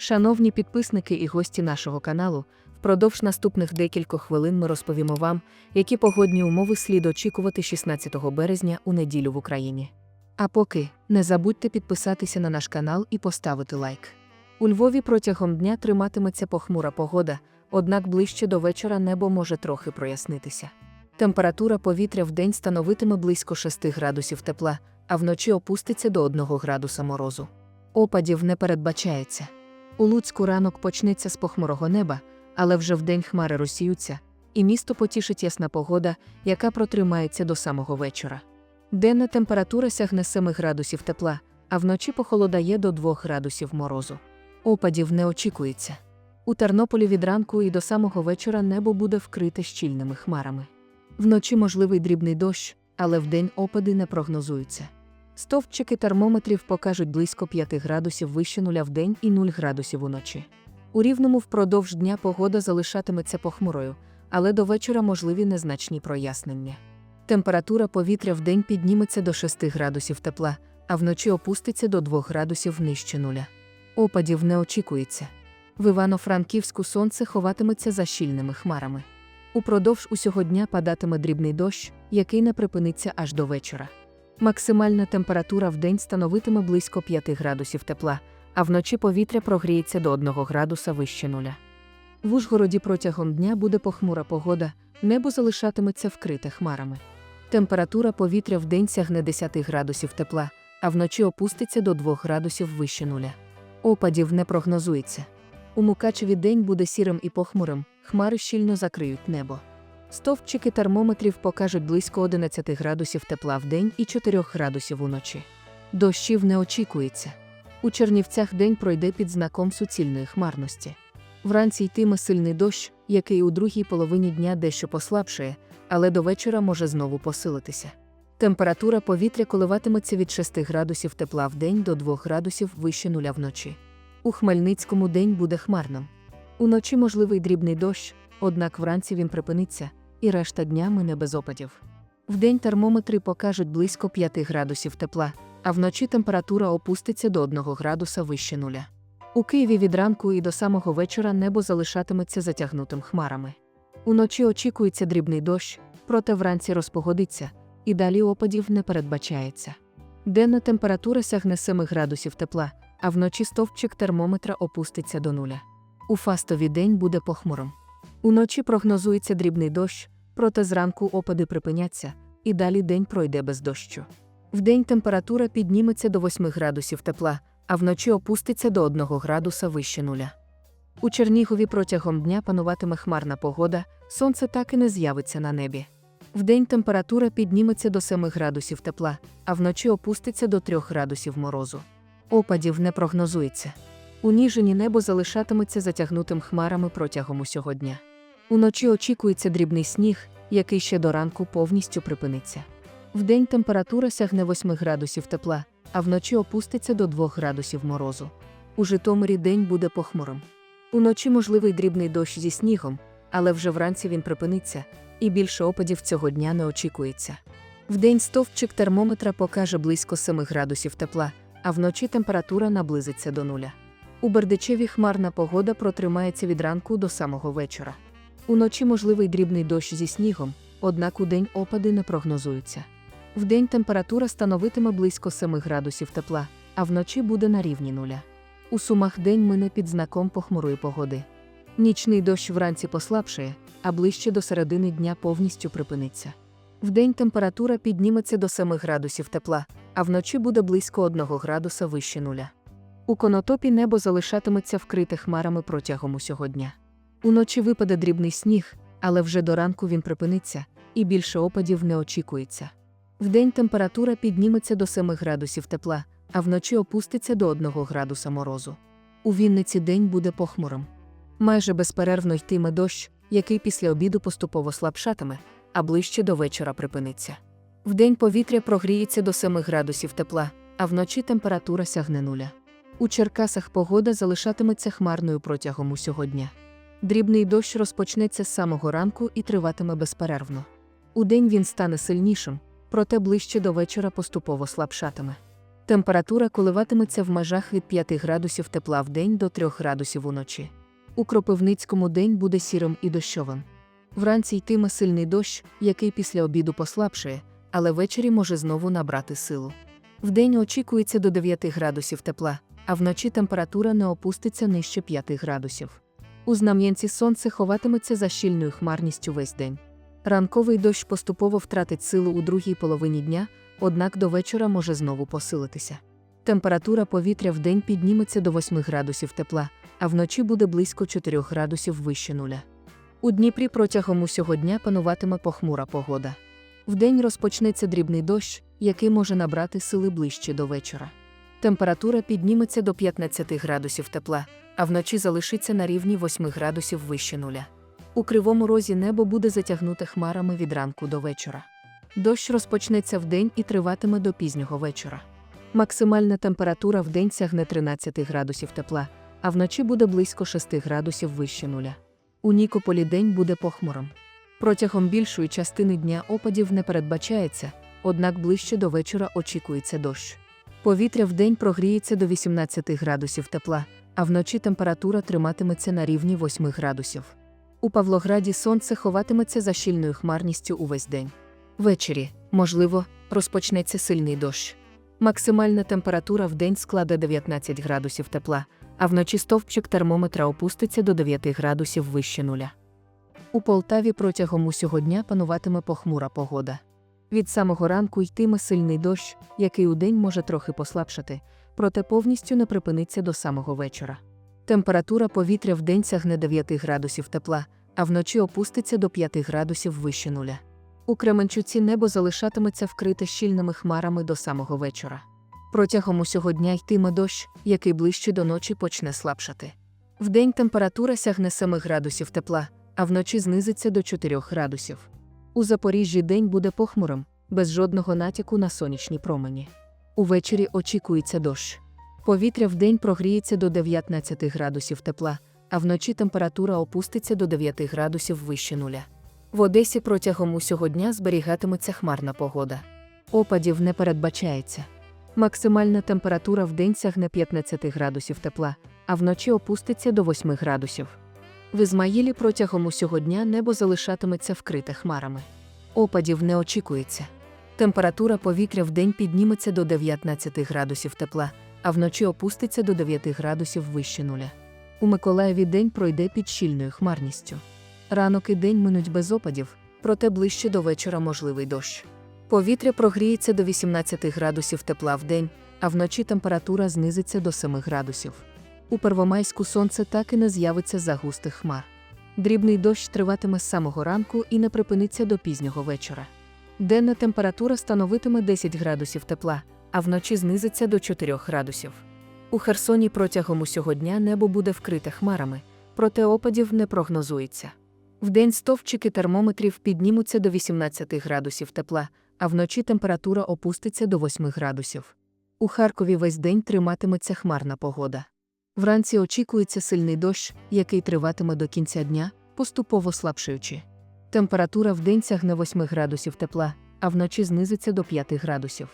Шановні підписники і гості нашого каналу, впродовж наступних декількох хвилин ми розповімо вам, які погодні умови слід очікувати 16 березня у неділю в Україні. А поки не забудьте підписатися на наш канал і поставити лайк. У Львові протягом дня триматиметься похмура погода, однак ближче до вечора небо може трохи прояснитися. Температура повітря в день становитиме близько 6 градусів тепла, а вночі опуститься до 1 градуса морозу. Опадів не передбачається. У Луцьку ранок почнеться з похмурого неба, але вже вдень хмари розсіються, і місто потішить ясна погода, яка протримається до самого вечора. Денна температура сягне 7 градусів тепла, а вночі похолодає до 2 градусів морозу. Опадів не очікується. У Тернополі від ранку і до самого вечора небо буде вкрите щільними хмарами. Вночі можливий дрібний дощ, але вдень опади не прогнозуються. Стовпчики термометрів покажуть близько 5 градусів вище нуля в день і 0 градусів уночі. У рівному впродовж дня погода залишатиметься похмурою, але до вечора можливі незначні прояснення. Температура повітря в день підніметься до 6 градусів тепла, а вночі опуститься до 2 градусів нижче нуля. Опадів не очікується. В Івано-Франківську сонце ховатиметься за щільними хмарами. Упродовж усього дня падатиме дрібний дощ, який не припиниться аж до вечора. Максимальна температура в день становитиме близько 5 градусів тепла, а вночі повітря прогріється до 1 градуса вище нуля. В Ужгороді протягом дня буде похмура погода, небо залишатиметься вкрите хмарами. Температура повітря в день сягне 10 градусів тепла, а вночі опуститься до 2 градусів вище нуля. Опадів не прогнозується. У Мукачеві день буде сірим і похмурим, хмари щільно закриють небо. Стовпчики термометрів покажуть близько 11 градусів тепла в день і 4 градусів уночі. Дощів не очікується. У Чернівцях день пройде під знаком суцільної хмарності. Вранці йтиме сильний дощ, який у другій половині дня дещо послабшає, але до вечора може знову посилитися. Температура повітря коливатиметься від 6 градусів тепла в день до 2 градусів вище нуля вночі. У Хмельницькому день буде хмарним. Уночі можливий дрібний дощ, однак вранці він припиниться, і решта дня мине без опадів. Вдень термометри покажуть близько 5 градусів тепла, а вночі температура опуститься до 1 градуса вище нуля. У Києві від ранку і до самого вечора небо залишатиметься затягнутим хмарами. Уночі очікується дрібний дощ, проте вранці розпогодиться, і далі опадів не передбачається. Денна температура сягне 7 градусів тепла, а вночі стовпчик термометра опуститься до нуля. У фастовий день буде похмурим. Уночі прогнозується дрібний дощ, проте зранку опади припиняться, і далі день пройде без дощу. Вдень температура підніметься до 8 градусів тепла, а вночі опуститься до 1 градуса вище нуля. У Чернігові протягом дня пануватиме хмарна погода, сонце так і не з'явиться на небі. Вдень температура підніметься до 7 градусів тепла, а вночі опуститься до 3 градусів морозу. Опадів не прогнозується. У Ніжині небо залишатиметься затягнутим хмарами протягом усього дня. Уночі очікується дрібний сніг, який ще до ранку повністю припиниться. Вдень температура сягне 8 градусів тепла, а вночі опуститься до 2 градусів морозу. У Житомирі день буде похмурим. Уночі можливий дрібний дощ зі снігом, але вже вранці він припиниться, і більше опадів цього дня не очікується. Вдень стовпчик термометра покаже близько 7 градусів тепла, а вночі температура наблизиться до нуля. У Бердичеві хмарна погода протримається від ранку до самого вечора. Уночі можливий дрібний дощ зі снігом, однак удень опади не прогнозуються. Вдень температура становитиме близько 7 градусів тепла, а вночі буде на рівні нуля. У сумах день мине під знаком похмурої погоди. Нічний дощ вранці послабшає, а ближче до середини дня повністю припиниться. Вдень температура підніметься до 7 градусів тепла, а вночі буде близько 1 градуса вище нуля. У конотопі небо залишатиметься вкрите хмарами протягом усього дня. Уночі випаде дрібний сніг, але вже до ранку він припиниться, і більше опадів не очікується. Вдень температура підніметься до 7 градусів тепла, а вночі опуститься до 1 градуса морозу. У Вінниці день буде похмурим. Майже безперервно йтиме дощ, який після обіду поступово слабшатиме, а ближче до вечора припиниться. Вдень повітря прогріється до 7 градусів тепла, а вночі температура сягне нуля. У Черкасах погода залишатиметься хмарною протягом усього дня. Дрібний дощ розпочнеться з самого ранку і триватиме безперервно. Удень він стане сильнішим, проте ближче до вечора поступово слабшатиме. Температура коливатиметься в межах від 5 градусів тепла в день до 3 градусів уночі. У Кропивницькому день буде сірим і дощовим. Вранці йтиме сильний дощ, який після обіду послабшає, але ввечері може знову набрати силу. Вдень очікується до 9 градусів тепла, а вночі температура не опуститься нижче 5 градусів. У знам'янці сонце ховатиметься за щільною хмарністю весь день. Ранковий дощ поступово втратить силу у другій половині дня, однак до вечора може знову посилитися. Температура повітря вдень підніметься до 8 градусів тепла, а вночі буде близько 4 градусів вище нуля. У Дніпрі протягом усього дня пануватиме похмура погода. Вдень розпочнеться дрібний дощ, який може набрати сили ближче до вечора. Температура підніметься до 15 градусів тепла, а вночі залишиться на рівні 8 градусів вище нуля. У кривому розі небо буде затягнуте хмарами від ранку до вечора. Дощ розпочнеться вдень і триватиме до пізнього вечора. Максимальна температура вдень сягне 13 градусів тепла, а вночі буде близько 6 градусів вище нуля. У Нікополі день буде похмурим. Протягом більшої частини дня опадів не передбачається, однак ближче до вечора очікується дощ. Повітря вдень прогріється до 18 градусів тепла, а вночі температура триматиметься на рівні 8 градусів. У Павлограді сонце ховатиметься за щільною хмарністю увесь день. Ввечері, можливо, розпочнеться сильний дощ. Максимальна температура в день складе 19 градусів тепла, а вночі стовпчик термометра опуститься до 9 градусів вище нуля. У Полтаві протягом усього дня пануватиме похмура погода. Від самого ранку йтиме сильний дощ, який удень може трохи послабшати, проте повністю не припиниться до самого вечора. Температура повітря вдень сягне 9 градусів тепла, а вночі опуститься до 5 градусів вище нуля. У Кременчуці небо залишатиметься вкрите щільними хмарами до самого вечора. Протягом усього дня йтиме дощ, який ближче до ночі почне слабшати. Вдень температура сягне 7 градусів тепла, а вночі знизиться до 4 градусів. У Запоріжжі день буде похмурим, без жодного натяку на сонячні промені. Увечері очікується дощ. Повітря вдень прогріється до 19 градусів тепла, а вночі температура опуститься до 9 градусів вище нуля. В Одесі протягом усього дня зберігатиметься хмарна погода. Опадів не передбачається. Максимальна температура вдень сягне 15 градусів тепла, а вночі опуститься до 8 градусів. В Ізмаїлі протягом усього дня небо залишатиметься вкрите хмарами. Опадів не очікується. Температура повітря вдень підніметься до 19 градусів тепла, а вночі опуститься до 9 градусів вище нуля. У Миколаєві день пройде під щільною хмарністю. Ранок і день минуть без опадів, проте ближче до вечора можливий дощ. Повітря прогріється до 18 градусів тепла в день, а вночі температура знизиться до 7 градусів. У Первомайську сонце так і не з'явиться за густих хмар. Дрібний дощ триватиме з самого ранку і не припиниться до пізнього вечора. Денна температура становитиме 10 градусів тепла, а вночі знизиться до 4 градусів. У Херсоні протягом усього дня небо буде вкрите хмарами, проте опадів не прогнозується. Вдень стовпчики термометрів піднімуться до 18 градусів тепла, а вночі температура опуститься до 8 градусів. У Харкові весь день триматиметься хмарна погода. Вранці очікується сильний дощ, який триватиме до кінця дня, поступово слабшаючи. Температура вдень сягне 8 градусів тепла, а вночі знизиться до 5 градусів.